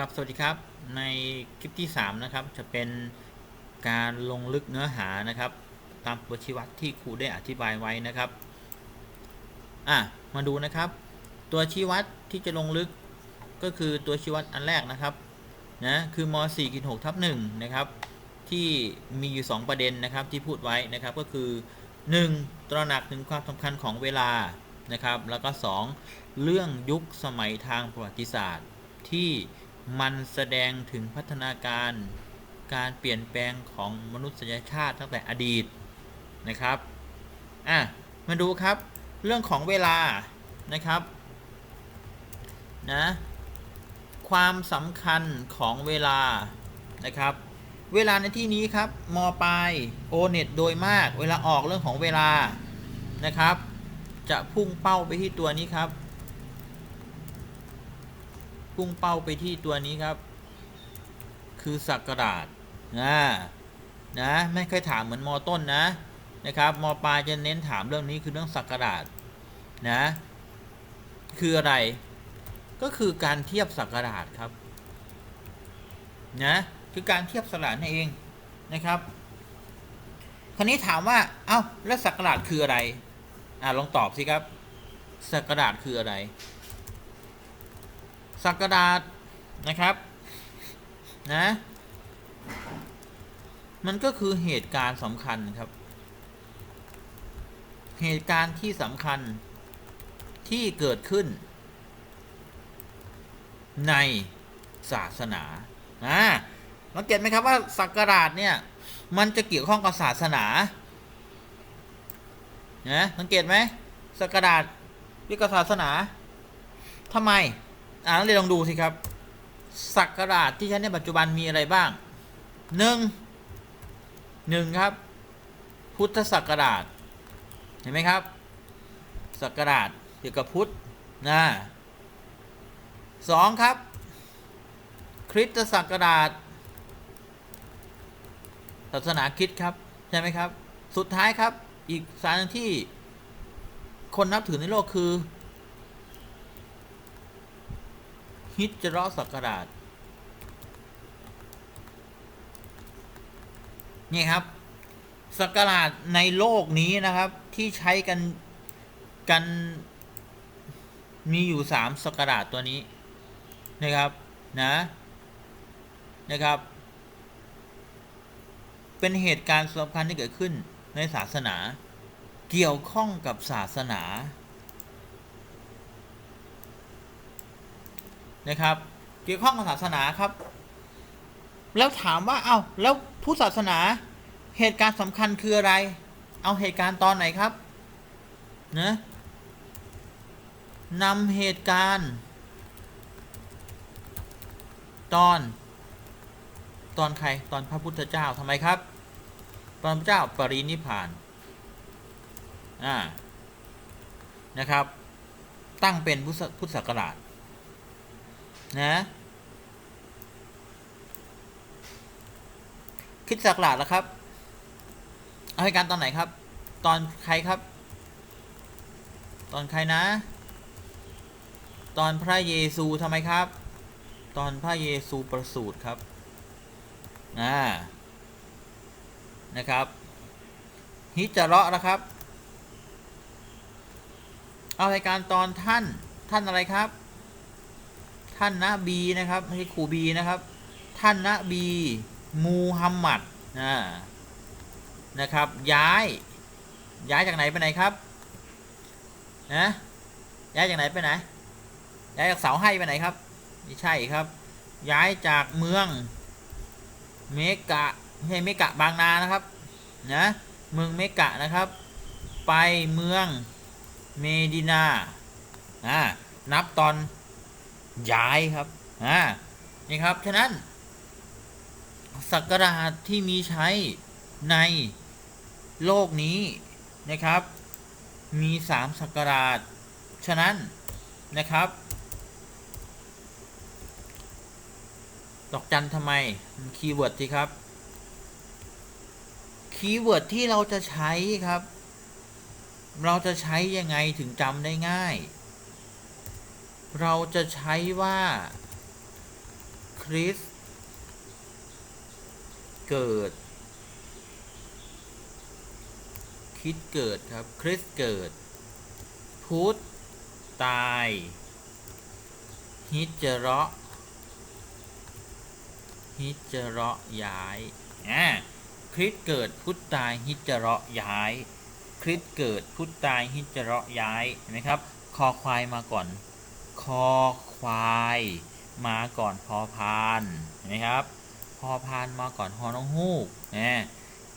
ครับ สวัสดีครับ ในคลิปที่ 3 นะครับ จะเป็นการลงลึกเนื้อหานะครับ ตามตัชีวัดที่ครูได้อธิบายไว้นะครับ อะ มาดูนะครับ ตัวชี้วัดที่จะลงลึกก็คือตัวชี้วัดอันแรกนะครับ นะ คือม4กิ6ทับ1นะครับ ที่มีอยู่ 2 ประเด็นนะครับที่พูดไว้นะครับ ก็คือ 1. ตระหนักถึงความสำคัญของเวลา นะครับ แล้วก็ 2. เรื่องยุคสมัยทางประวัติศาสตร์ที่ มันแสดงถึงพัฒนาการการเปลี่ยนแปลงของมนุษยชาติตั้งแต่อดีตนะครับอะมาดูครับเรื่องของเวลานะครับนะความสำคัญของเวลานะครับ เวลาในที่นี้ครับมปลายโอเน็ตโดยมากเวลาออกเรื่องของเวลานะครับ จะพุ่งเป้าไปที่ตัวนี้ครับ พุ่งเป้าไปที่ตัวนี้ครับ คือสักกระดาษนะนะไม่เคยถามเหมือนมอต้นนะนะครับมปลายจะเน้นถามเรื่องนี้คือเรื่องสักกระดาษนะคืออะไรก็คือการเทียบสักกระดาษครับนะคือการเทียบสลากนั่นเองนะครับคราวนี้ถามว่า เอ้าแล้วสักกระดาษคืออะไรอ่าลองตอบสิครับสักกระดาษคืออะไร สักกระดาษนะครับนะมันก็คือเหตุการณ์สำคัญครับ เหตุการณ์ที่สำคัญที่เกิดขึ้น ในศาสนาอ่าสังเกตไหมครับว่าสักการาชเนี่ย มันจะเกี่ยวข้องกับศาสนานะสังเกตไหมสักการาชเกี่ยวกับศาสนาทำไม อ่านักเรียนลองดูสิครับสักการาชที่ใช้ในปัจจุบันมีอะไรบ้างหนึ่งหนึ่งครับ พุทธศักราช เห็นไหมครับ ศักราชเกี่ยวกับพุทธนะสองครับ คริสตศักราช ศาสนาคริสต์ครับ ใช่ไหมครับ สุดท้ายครับ อีกสารที่คนนับถือในโลกคือ ฮิจราะห์ศักราชนี่ครับศักราชในโลกนี้นะครับ ที่ใช้กันกัน มีอยู่สามศักราชตัวนี้นะครับนะนะครับ เป็นเหตุการณ์สำคัญที่เกิดขึ้นในศาสนา เกี่ยวข้องกับศาสนา นะครับ เกี่ยวข้องกับศาสนาครับ แล้วถามว่าเอา้าแล้วพุทธศาสนาเหตุการณ์สำคัญคืออะไร เอาเหตุการณ์ตอนไหนครับนะนำเหตุการณ์ ตอน ตอนใครตอนพระพุทธเจ้าทำไมครับ ตอนพระเจ้าปรินิพานอ่านะครับ ตั้งเป็นพุทธพุทธศักราช นะคริดศักราชแล้วครับ เอาเหตุการตอนไหนครับ ตอนใครครับ ตอนใครนะ ตอนพระเยซูทำไมครับ ตอนพระเยซูประสูติครับอ่านะครับ ฮิจาระนะครับ เอารายการตอนท่านท่านอะไรครับ ท่านนะบีนะครับไม่ใช่ครูบีนะครับ ท่านนะบีมูฮัมหมัดนะนะครับ ย้าย ย้ายจากไหนไปไหนครับนะย้ายจากไหนไปไหน ย้ายจากเสาให้ไปไหนครับไม่ใช่ครับ ย้ายจากเมืองเมกะไม่ใช่เมกะบางนานะครับนะเมืองเมกะนะครับ ไปเมืองเมดินาอ่านับตอน ย้ายครับอ่านี่ครับ ฉะนั้น ศักราชที่มีใช้ในโลกนี้นะครับ มีสามศักราช ฉะนั้นนะครับ ดอกจันทำไมคีย์เวิร์ดสิครับ คีย์เวิร์ดที่เราจะใช้ครับ เราจะใช้ยังไงถึงจำได้ง่าย เราจะใช้ว่าคริสเกิดคริสเกิดครับ คริสเกิด พุทธตาย ฮิจเราะฮิจเราะย้ายอ่าคริสเกิดพุทธตายฮิจเราะย้าย คริสเกิดพุทธตายฮิจเราะย้ายเห็นไหมครับ คอควายมาก่อน คอควาย มาก่อนพอพานเห็นไหมครับ พอพานมาก่อนฮอน้องฮูกนะ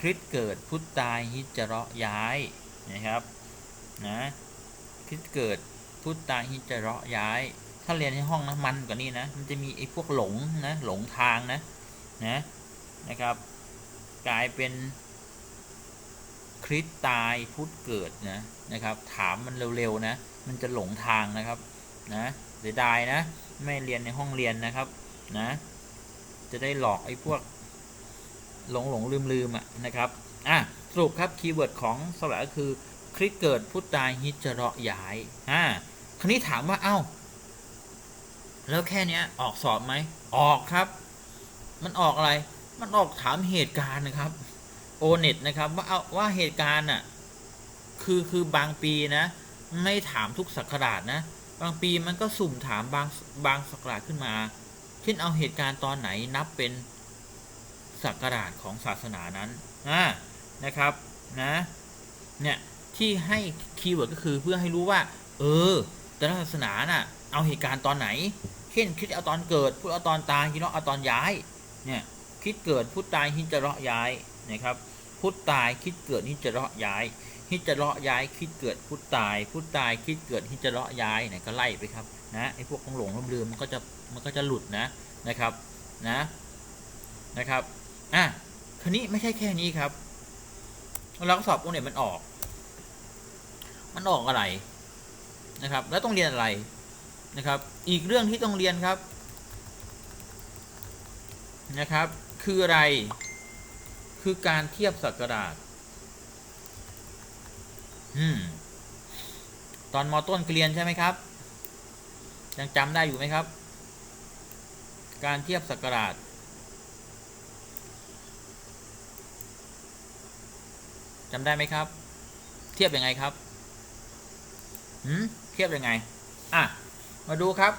คริสเกิดพุทธตายฮิจเราะย้ายนะครับนะคริสเกิดพุทธตายฮิจเราะย้าย ถ้าเรียนในห้องนะมันกว่านี้นะมันจะมีไอ้พวกหลงนะหลงทางนะนะนะครับ กลายเป็นคริสตายพุทธเกิดนะนะครับ ถามมันเร็วๆนะ มันจะหลงทางนะครับ นะเสียดายนะ ไม่เรียนในห้องเรียนนะครับนะ จะได้หลอกไอ้พวกหลงหลงลืมลืมอะนะครับอะสรุปครับคีย์เวิร์ดของสระก็คือคริสเกิดพุธตายฮิจเราะย้ายอ่าคราวนี้ถามว่าเอ้า แล้วแค่เนี้ยออกสอบไหมออกครับ มันออกอะไร มันออกถามเหตุการณ์นะครับโอเน็ตนะครับว่าเอาว่าเหตุการณ์อะคือคือบางปีนะ ไม่ถามทุกสักราชนะ บางปีมันก็สุ่มถามบางบางสักราชขึ้นมา เช่นเอาเหตุการณ์ตอนไหนนับเป็นสักราชของศาสนานั้นนะนะครับนะเนี่ยที่ให้คีย์เวิร์ดก็คือเพื่อให้รู้ว่า เออ แต่ละศาสนาน่ะเอาเหตุการณ์ตอนไหน เช่นคิดเอาตอนเกิดพูดเอาตอนตายฮิโนะเอาตอนย้ายเนี่ยคิดเกิดพูดตายฮิจะเราะย้ายนะครับ พุทธตายคิดเกิดฮิจะเราะย้ายฮิจะเราะย้ายคิดเกิดพุทธตาย พุทธตายคิดเกิดฮิจะเราะย้ายเนี่ยก็ไล่ไปครับนะไอ้พวกของหลงลืมมันก็จะมันก็จะหลุดนะนะครับนะนะครับอะคันนี้ไม่ใช่แค่นี้ครับเราก็สอบพวกเนี่ยมันออก มันออกอะไรนะครับ แล้วต้องเรียนอะไรนะครับ อีกเรื่องที่ต้องเรียนครับนะครับ คืออะไร คือการเทียบสักราชอืมตอนมอต้นเรียนใช่ไหมครับ ยังจำได้อยู่ไหมครับ การเทียบสักราชจำได้ไหมครับ เทียบยังไงครับ หืมเทียบยังไง อะ มาดูครับ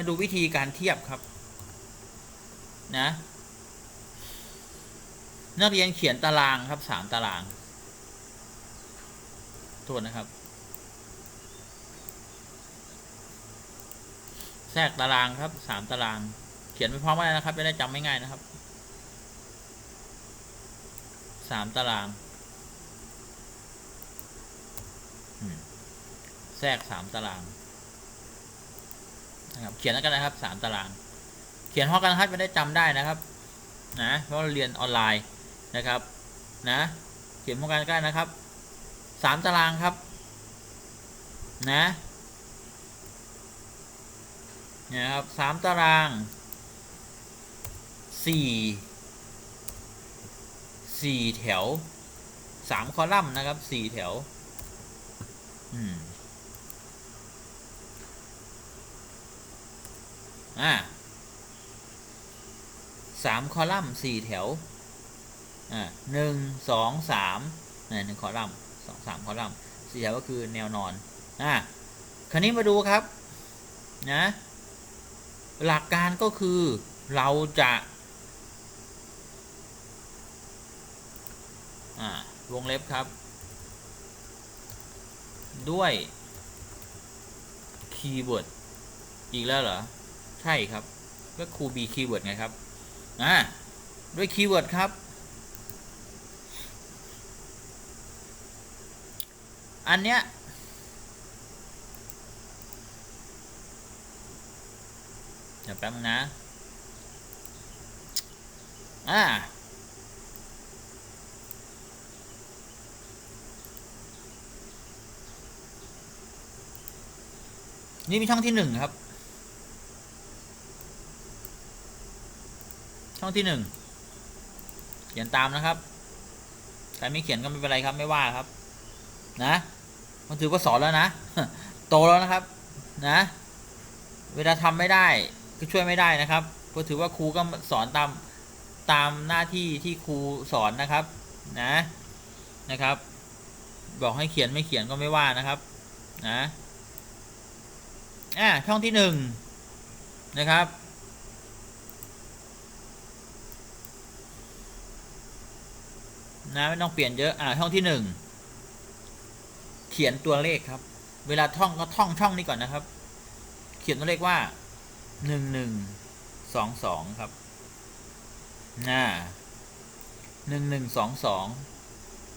มาดูวิธีการเทียบครับ นะ นักเรียนเขียนตารางครับสามตารางโทษนะครับ แทรกตารางครับสามตาราง เขียนไปพร้อมกันนะครับจะได้จำไม่ง่ายนะครับสามตารางแทรกสามตาราง นะครับ เขียนแล้วกันนะครับสามตาราง เขียนพร้อมกันนะครับจะได้จำได้นะครับนะเพราะเราเรียนออนไลน์นะครับนะเขียนพร้อมกันได้นะครับสามตารางครับนะเนี่ยนะครับสามตารางสี่สี่แถวสามคอลัมน์นะครับสี่แถว อืม อ่าสามคอลัมน์สี่แถว อ่าหนึ่งสองสามนี่หนึ่งคอลัมน์สองสามคอลัมน์สี่แถวก็คือแนวนอน อ่าคราวนี้มาดูครับ นะ หลักการก็คือเราจะอ่าวงเล็บครับ ด้วยคีย์เวิร์ดอีกแล้วเหรอ ใช่ครับ ก็ครูบีคีย์เวิร์ดไงครับ อ่า ด้วยคีย์เวิร์ดครับ อันเนี้ยเดี๋ยวแป๊บนะ อ่านี่มีช่องที่หนึ่งครับ องที่หนึ่งเขียนตามนะครับใครไม่เขียนก็ไม่เป็นไรครับไม่ว่าครับ นะมันถือว่าสอนแล้วนะโตแล้วนะครับ นะ เวลาทำไม่ได้ก็ช่วยไม่ได้นะครับก็ถือว่าครูก็สอนตามตามหน้าที่ที่ครูสอนนะครับ นะนะครับ บอกให้เขียนไม่เขียนก็ไม่ว่านะครับ นะอะช่องที่หนึ่งนะครับ นะไม่ต้องเปลี่ยนเยอะอ่าช่องที่หนึ่งเขียนตัวเลขครับ เวลาท่องก็ท่องช่องนี้ก่อนนะครับ เขียนตัวเลขว่าหนึ่งหนึ่งสองสองครับน่าหนึ่งหนึ่งสองสอง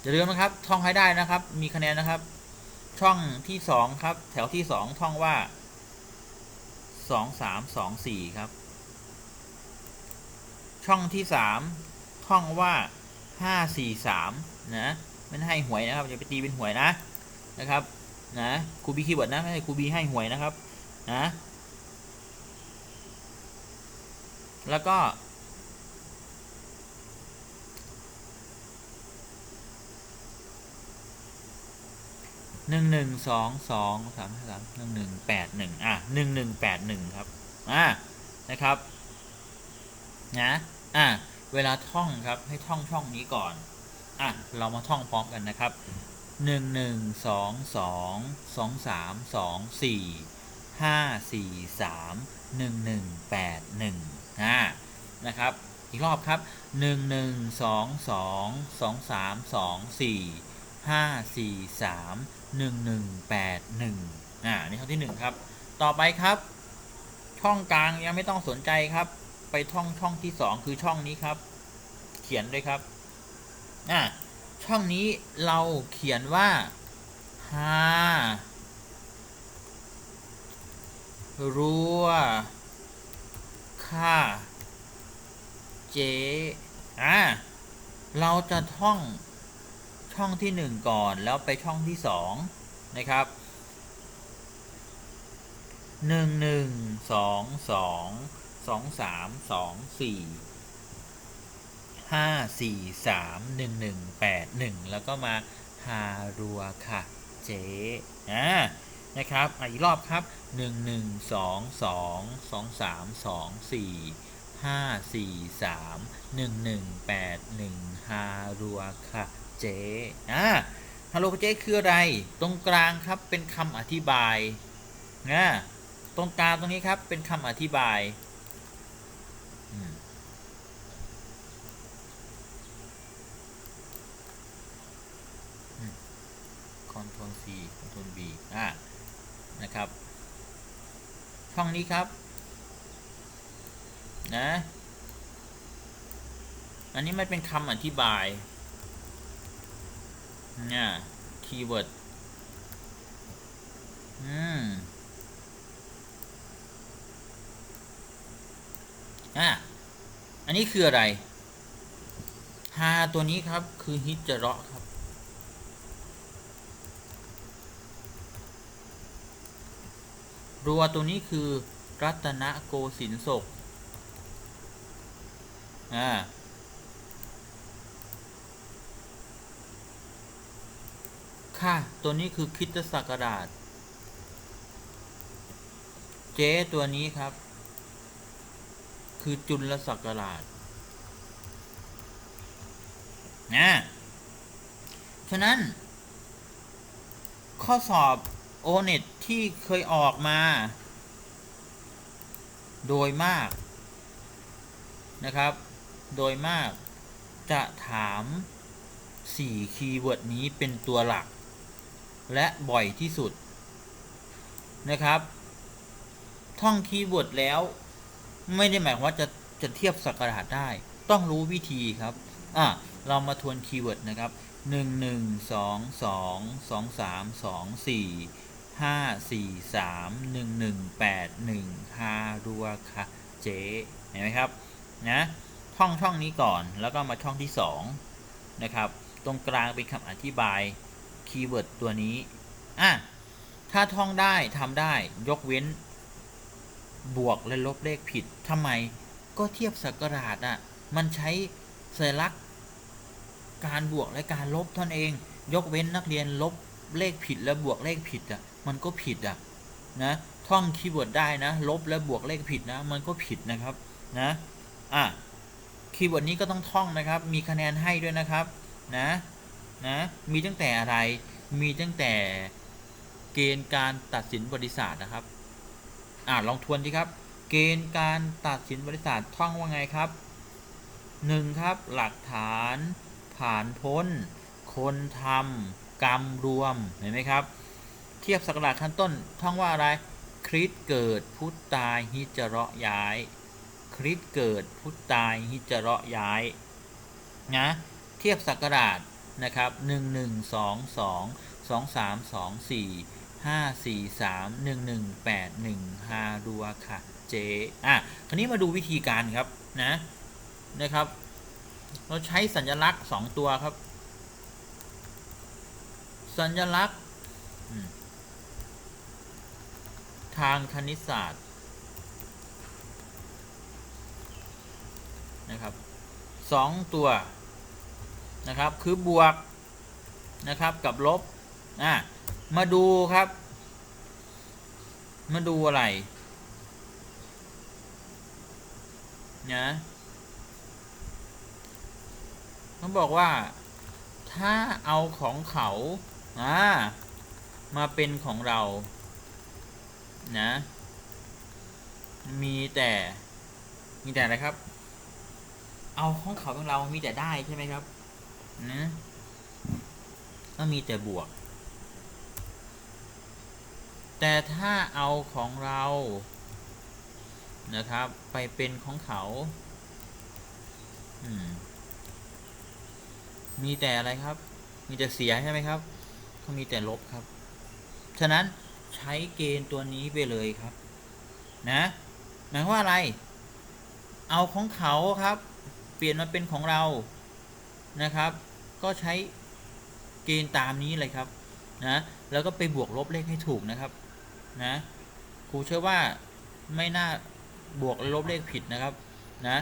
อย่าลืมนะครับ ท่องให้ได้นะครับ มีคะแนนนะครับ ช่องที่สองครับ แถวที่สองท่องว่าสองสามสองสี่ครับ ช่องที่สามท่องว่า ห้าสี่สามนะไม่ได้ให้หวยนะครับอย่าไปตีเป็นหวยนะนะครับนะครูบีคีย์เวิร์ดนะไม่ใช่ครูบีให้หวยนะครับนะแล้วก็หนึ่งหนึ่งสองสองสามสามหนึ่งหนึ่งแปดหนึ่งอะหนึ่งหนึ่งแปดหนึ่งครับอะนะครับนะอะ เวลาท่องครับให้ท่องช่องนี้ก่อน อะ เรามาท่องพร้อมกันนะครับหนึ่งหนึ่งสองสองสองสามสองสี่ห้าสี่สามหนึ่งหนึ่งแปดหนึ่งนะครับ อีกรอบครับหนึ่งหนึ่งสองสองสองสามสองสี่ห้าสี่สามหนึ่งหนึ่งแปดหนึ่งอ่านี่ข้อที่หนึ่งครับ ต่อไปครับ ช่องกลางยังไม่ต้องสนใจครับ ไปท่องช่องที่สองคือช่องนี้ครับ เขียนด้วยครับอ่าช่องนี้เราเขียนว่าห้ารัวค่าเจอ่าเราจะท่องช่องที่หนึ่งก่อนแล้วไปช่องที่สองนะครับหนึ่งหนึ่ง สองสามสองสี่ห้าสี่สามหนึ่งหนึ่งแปดหนึ่งแล้วก็มาฮารัวค่ะเจอ่านะครับอีกรอบครับหนึ่งหนึ่งสองสองสองสามสองสี่ห้าสี่สามหนึ่งหนึ่งแปดหนึ่งฮารัวค่ะเจอ่าฮารัวค่ะเจคืออะไร ตรงกลางครับเป็นคำอธิบายนะตรงกลางตรงนี้ครับเป็นคำอธิบายอืม ค อนโทรล C คอนโทรล B อ่านะครับ ช่องนี้ครับ นะ อันนี้มันเป็นคำอธิบายเนี่ยคีย์เวิร์ดอืมอะอันนี้คืออะไรฮาตัวนี้ครับคือฮิตจเราะครับ รัวตัวนี้คือรัตนโกสินทร์ศกอ่าค่ะ ตัวนี้คือคิดศักราช เจตัวนี้ครับ คือจุลศักราชนะฉะนั้น ข้อสอบ โอเน็ตที่เคยออกมา โดยมากนะครับ โดยมากจะถาม 4 คีย์เวิร์ดนี้เป็นตัวหลัก และบ่อยที่สุดนะครับ ท่องคีย์เวิร์ดแล้ว ไม่ได้หมายว่าจะจะเทียบสักการะได้ ต้องรู้วิธีครับอะเรามาทวนคีย์เวิร์ดนะครับ 1 1 2 2 2 3 2 4 ห้าสี่สามหนึ่งหนึ่งแปดหนึ่งฮารัวค่ะเจเห็นไหมครับนะท่องช่องนี้ก่อนแล้วก็มาช่องที่สองนะครับ ตรงกลางเป็นคำอธิบายคีย์เวิร์ดตัวนี้อะถ้าท่องได้ทำได้ยกเว้น บวกและลบเลขผิดทำไมก็เทียบสักราชอะมันใช้สัญลักษณ์การบวกและการลบท่านเอง ยกเว้นนักเรียนลบ เลขผิดแล้วบวกเลขผิดอะมันก็ผิดอะนะท่องคีย์เวิร์ดได้นะ ลบและบวกเลขผิดนะ มันก็ผิดนะครับนะอะคีย์เวิร์ดนี้ก็ต้องท่องนะครับ มีคะแนนให้ด้วยนะครับนะนะมีตั้งแต่อะไรมีตั้งแต่เกณฑ์การตัดสินบริษัทนะครับอ่าลองทวนดีครับ เกณฑ์การตัดสินบริษัทท่องว่าไงครับหนึ่งครับหลักฐาน ผ่านพ้น คนทำ กรรมรวม เห็นไหมครับ เทียบสักราชขั้นต้นท่องว่าอะไร คริสเกิดพุทธตายฮิจเราะย้าย คริสเกิดพุทธตายฮิจเราะย้ายนะเทียบสักราชนะครับ 1 1 2 2 2 3 2 4 5 4 3 1 1 8 1 5ดัวค่ะเจอะคราวนี้มาดูวิธีการครับนะนะครับ เราใช้สัญลักษณ์ 2 ตัวครับ สัญลักษณ์ ทางคณิตศาสตร์นะครับสองตัวนะครับคือบวกนะครับกับลบอะมาดูครับ มาดูอะไรนะเขาบอกว่าถ้าเอาของเขา อ่ามาเป็นของเรานะ มีแต่มีแต่อะไรครับ เอาของเขาของเรามีแต่ได้ใช่ไหมครับนะก็มีแต่บวก แต่ถ้าเอาของเรานะครับ ไปเป็นของเขาอืมมีแต่อะไรครับ มีแต่เสียใช่ไหมครับ เขามีแต่ลบครับ ฉะนั้นใช้เกณฑ์ตัวนี้ไปเลยครับ นะหมายว่าอะไร เอาของเขาครับ เปลี่ยนมาเป็นของเรานะครับ ก็ใช้เกณฑ์ตามนี้เลยครับ นะ แล้วก็ไปบวกลบเลขให้ถูกนะครับ นะครูเชื่อว่าไม่น่าบวกลบเลขผิดนะครับ นะ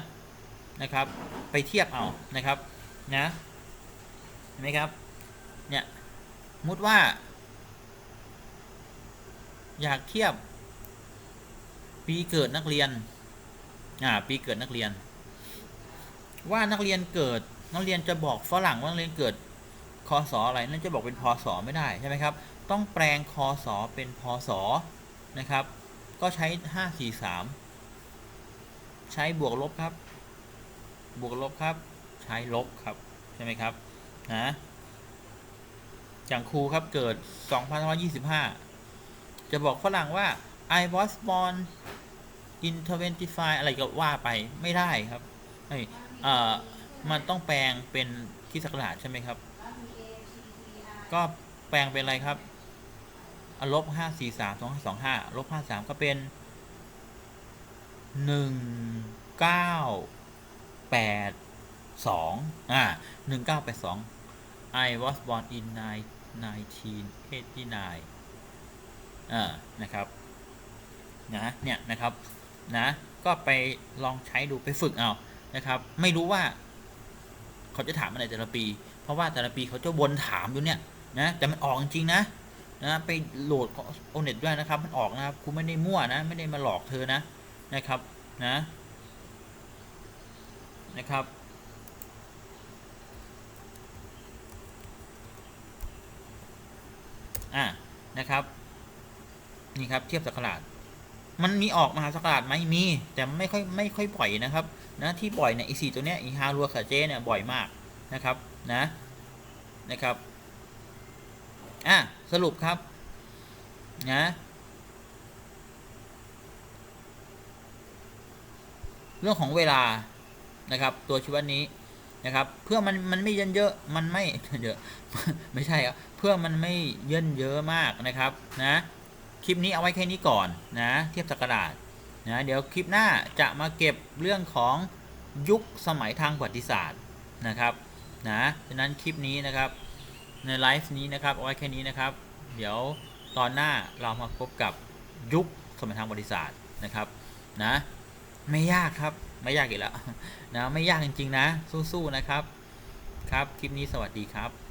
นะครับ ไปเทียบเอานะครับ นะเห็นไหมครับ เนี่ย มุดว่า อยากเทียบ ปีเกิดนักเรียน อ่า ปีเกิดนักเรียน ว่านักเรียนเกิด นักเรียนจะบอกฝรั่งว่านักเรียนเกิดคศออะไรนั่นจะบอกเป็นพศไม่ได้ใช่ไหมครับ ต้องแปลงคศเป็นพศนะครับ ก็ใช้ห้าสี่สามใช้บวกลบครับ บวกลบครับ ใช้ลบครับ ใช่ไหมครับ นะ อย่างครูครับเกิด 2525 จะบอกฝรั่งว่า I was born in 25อะไรก็ว่าไปไม่ได้ครับเฮ้ยเอ่อมันต้องแปลงเป็นที่สักราชใช่ไหมครับ ก็แปลงเป็นอะไรครับลบห้าสี่สามสองสองห้าลบห้าสามก็เป็นหนึ่งเก้าแปดสองอ่าหนึ่งเก้าแปดสอง I was born in 1989อ่านะครับนะเนี่ยนะครับนะก็ไปลองใช้ดูไปฝึกเอานะครับ ไม่รู้ว่าเขาจะถามอะไรแต่ละปี เพราะว่าแต่ละปีเขาจะวนถามอยู่เนี่ยนะแต่มันออกจริงนะนะไปโหลดโอเน็ตด้วยนะครับมันออกนะครับคุณไม่ได้มั่วนะไม่ได้มาหลอกเธอนะนะครับนะนะครับ อ่านะครับ นี่ครับเทียบสักราชมันมีออกมหาสักราชไหมมีแต่ไม่ค่อยไม่ค่อยบ่อยนะครับนะที่บ่อยเนี่ยอีสี่ตัวเนี้ยอีฮารัวขาเจเนี่ยบ่อยมากนะครับนะนะครับอะสรุปครับนะเรื่องของเวลานะครับ ตัวชีวัตนี้ นะครับ เพื่อมันมันไม่เยินเยอะมันไม่เยอะไม่ใช่ครับเพื่อมันไม่เยินเยอะมากนะครับนะคลิปนี้เอาไว้แค่นี้ก่อนนะเทียบสกระดาษนะเดี๋ยวคลิปหน้าจะมาเก็บเรื่องของยุคสมัยทางประวัติศาสตร์นะครับนะฉะนั้นคลิปนี้นะครับในไลฟ์นี้นะครับเอาไว้แค่นี้นะครับ เดี๋ยวตอนหน้าเรามาพบกับยุคสมัยทางประวัติศาสตร์นะครับนะไม่ยากครับ ไม่ยากอีกแล้วนะไม่ยากจริงๆนะสู้ๆนะครับครับคลิปนี้สวัสดีครับ